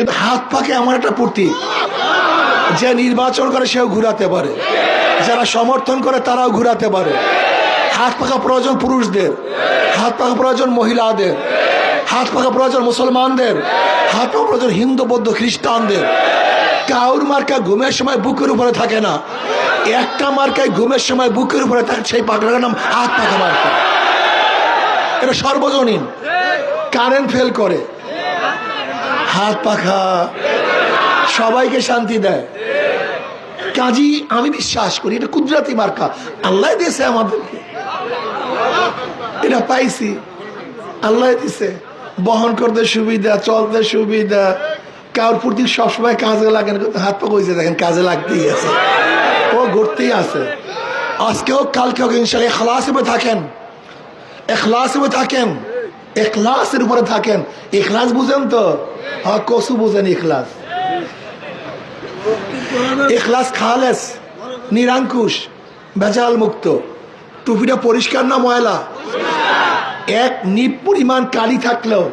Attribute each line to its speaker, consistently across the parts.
Speaker 1: কিন্তু হাত পাকে এমন একটা প্রতীক যে নির্বাচন করে সেও ঘুরাতে পারে। যারা সমর্থন করে তারাও ঘুরাতে পারে। হাত পাকা প্রয়োজন পুরুষদের। হাত পাকা প্রয়োজন মহিলাদের। হাত পাকা প্রয়োজন মুসলমানদের। হাত পাকা প্রয়োজন হিন্দু, বৌদ্ধ, খ্রিস্টানদের। কাউর মার্কা ঘুমের সময় বুকের উপরে থাকে না। একটা মার্কায় ঘুমের সময় বুকের উপরে থাকে, সেই পাখাটার নাম হাত পাকা মার্কা। এটা সর্বজনীন। কারেন্ট ফেল করে। হাত পাখা। সবাইকে শান্তি দেয়। কাজী, আমি বিশ্বাস করি, এটা কুদরাতি মার্কা। আল্লাহ দিয়েছে আমাদেরকে। এটা পাইছি। আল্লাহ দিছে। বহন করতে সুবিধা, চলতে সুবিধা। কার প্রতি সবসময় কাজে লাগেন হাত পা কইছে দেখেন, কাজে লাগতেই আছে। ও ঘুরতেই আছে। আজকেও কালকেও ইনশাল্লাহ এখলাস থাকেন। এখলাস থাকেন। এখলাসের উপরে থাকেন। এখলাস বুঝেন তো? হ্যাঁ কসু বুঝেন এখলাস এখলাস খালেস, নিরাঙ্কুশ, ভেজাল মুক্ত। টুপিটা পরিষ্কার না ময়লা? এক নিপ পরিমাণ কালি থাকলেও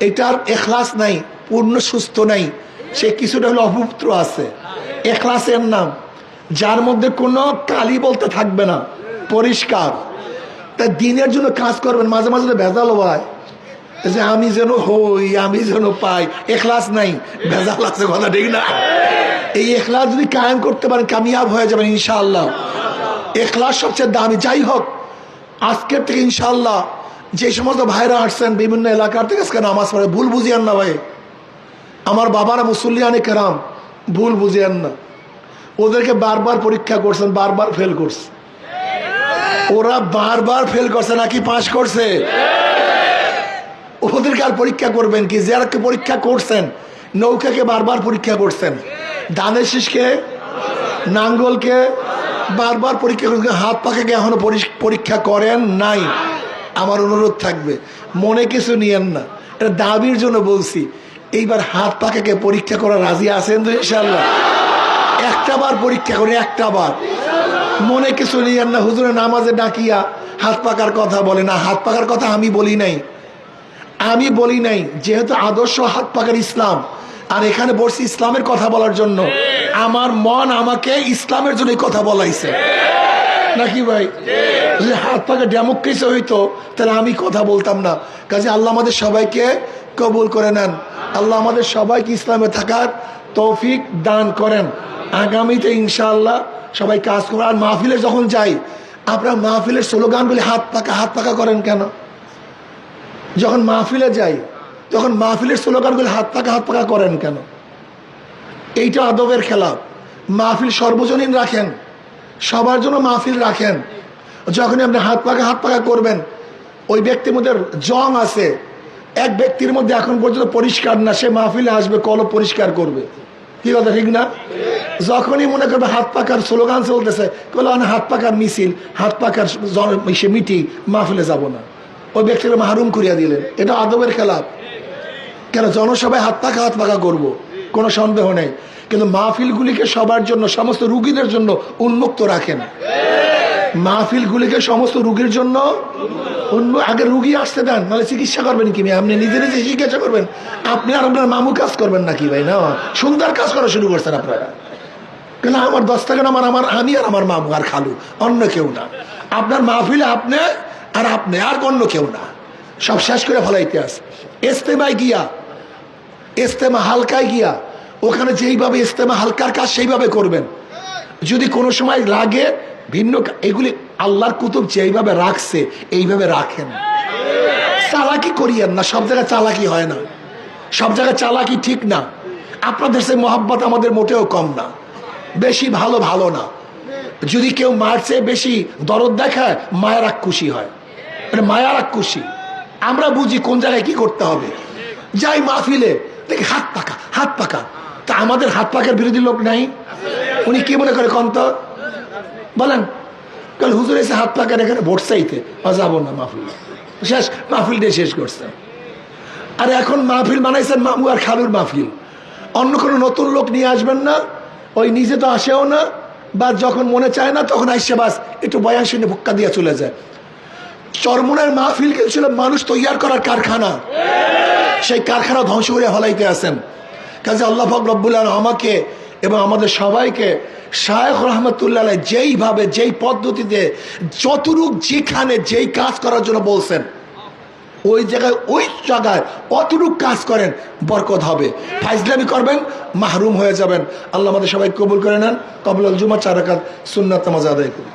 Speaker 1: এটার এখলাস নাই, পূর্ণ সুস্থ নাই। সে কিছুটা হলো অপবিত্র আছে। এখলাসের নাম, যার মধ্যে কোনো কালি বলতে থাকবে না, পরিষ্কার। তা দিনের জন্য কাজ করবেন, মাঝে মাঝে ভেজাল হয়। যে আমি যেন হই, আমি যেন পাই, এখলাস নাই, ভেজাল আছে কথা ঠিক না? এই এখলাস যদি কায়েম করতে পারেন, কামিয়াব হয়ে যাবেন ইনশাআল্লাহ। এখলাস সবচেয়ে দামি, যাই হোক, আজকের থেকে ইনশাআল্লাহ, যে সমস্ত ভাইরা আসছেন বিভিন্ন এলাকার থেকে আজকে নামাজ পড়ে, ভুল বুঝিয়েন না ভাই। আমার বাবারা মুসল্লিয়ানে কেরাম, ভুল বুঝিয়েন না। ওদেরকে বারবার পরীক্ষা করছেন, বারবার ফেল করছে। ওরা বারবার ফেল করছে, নাকি পাশ করছে? ওদেরকে আর পরীক্ষা করবেন কি? যারাকে পরীক্ষা করছেন, নৌকাকে বারবার পরীক্ষা করছেন। ধানের শীষকে নাঙ্গলকে বারবার পরীক্ষা করছেন হাত পাখাকে এখনও পরীক্ষা করেন নাই? আমার অনুরোধ থাকবে, মনে কিছু নিয়েন না। এটা দাবির জন্য বলছি, এইবার হাত পাখাকে পরীক্ষা করা রাজি আছেন তো ইনশাল্লাহ একটা বার পরীক্ষা করে একটা বার মনে কিছু নিয়েন না হুজুরে নামাজে ডাকিয়া হাত পাকার কথা বলে না। হাত পাকার কথা আমি বলি নাই। আমি বলি নাই, যেহেতু আদর্শ হাত পাকার ইসলাম, আর এখানে বসছি ইসলামের কথা বলার জন্য। আমার মন আমাকে ইসলামের জন্য কথা বলাইছে। নাকি ভাই? যদি হাত পাকা ডেমোক্রেসি হইতো, তাহলে আমি কথা বলতাম না। কাজে আল্লাহ আমাদের সবাইকে কবুল করে নেন। আল্লাহ আমাদের সবাইকে ইসলামে থাকার তৌফিক দান করেন। আগামীতে ইনশাআল্লাহ সবাই কাজ করবেন আর মাহফিলে যখন যাই, আপনার মাহফিলের স্লোগানগুলি হাত পাকা হাত পাকা করেন কেন? যখন মাহফিলে যাই, তখন মাহফিলের স্লোগানগুলি হাত পাকা হাত পাকা করেন কেন? এইটা আদবের খেলা। মাহফিল সর্বজনীন রাখেন। সবার জন্য মাহফিল রাখেন। যখনই আপনি হাত পাকা হাত পাকা করবেন, ওই ব্যক্তির মধ্যে জং আছে। এক ব্যক্তির মধ্যে এখন পর্যন্ত পরিষ্কার না, সে মাহফিলে আসবে কল পরিষ্কার করবে। কি কথা, ঠিক না? যখনই মনে করবে হাত পাকার স্লোগান চলতেছে হাত পাকার মিছিল, হাত পাকার সে মিটিং, মাহফিলে যাব না। ওই ব্যক্তিকে মাহরুম করিয়া দিলেন। এটা আদবের খেলাপ। কেন? জনসভায় হাত পাকা হাত পাকা করব, কোনো সন্দেহ নেই। কিন্তু মাহফিলগুলিকে সবার জন্য, সমস্ত রুগীদের জন্য উন্মুক্ত রাখেন মাহফিলগুলিকে সমস্ত রুগীর জন্য অন্য আগে রুগী আসতে দেন, নাহলে চিকিৎসা করবেন কি? আপনি নিজে নিজে চিকিৎসা করবেন। আপনি আর আপনার মামু কাজ করবেন নাকি ভাই? না, সুন্দর কাজ করা শুরু করছেন আপনারা। কেন আমার দশ টাকা আমার আমার, আমি আর আমার মামু আর খালু, অন্য কেউ না। আপনার মাহফিলে আপনি আর আপনি, আর অন্য কেউ না। সব শেষ করে ফেলাইতে আছে এস্তেমায় গিয়া ইস্তেমা হালকায় গিয়া, ওখানে যেইভাবে ইস্তেমা হালকার কাজ সেইভাবে করবেন। যদি কোনো সময় লাগে ভিন্ন এগুলি আল্লাহর কুতুব যেইভাবে রাখছে, এইভাবে রাখেন। চালাকি করিয়েন না, সব জায়গায় চালাকি হয় না। সব জায়গায় চালাকি ঠিক না। আপনাদের সেই মহাব্বত আমাদের মোটেও কম না। বেশি ভালো ভালো না। যদি কেউ মার চেয়ে বেশি দরদ দেখায়, মায়ের খুশি হয়। মানে মায়ার খুশি আমরা বুঝি কোন জায়গায় কি করতে হবে। যাই মাহফিলে, দেখি হাত পাকা হাত পাকা। তা আমাদের হাত পাকার বিরোধী লোক নাই? উনি কি মনে করে কন্ত? বলেন, কাল হুজুর এসে হাত পাকার এখানে ভোট চাইতে। যাব না মাহফিল। শেষ, মাহফিল দিয়ে শেষ করছে। আর এখন মাহফিল বানাইছেন মামু আর খালুর মাহফিল। অন্য কোনো নতুন লোক নিয়ে আসবেন না, ওই নিজে তো আসেও না, বা যখন মনে চায় না, তখন আইসে বাস, একটু বয়ান শুনে ভুক্কা দিয়ে চলে যায়। চরমনের মাহফিল ছিল মানুষ তৈয়ার করার কারখানা। সেই কারখানা ধ্বংস করে হলাইতে আছেন। কাজে আল্লাহ ফাক রব্বুল আমাকে এবং আমাদের সবাইকে শায়েখ রহমতুল্লাহ যেইভাবে, যেই পদ্ধতিতে, যতটুক যেখানে যেই কাজ করার জন্য বলছেন, ওই জায়গায় ওই জায়গায় অতটুক কাজ করেন, বরকত হবে। ফাইজলামি করবেন, মাহরুম হয়ে যাবেন। আল্লাহ আমাদের সবাই কবুল করে নেন। কবুল জুমা চারাকাত সুন্নাত নামাজ আদায় করুন।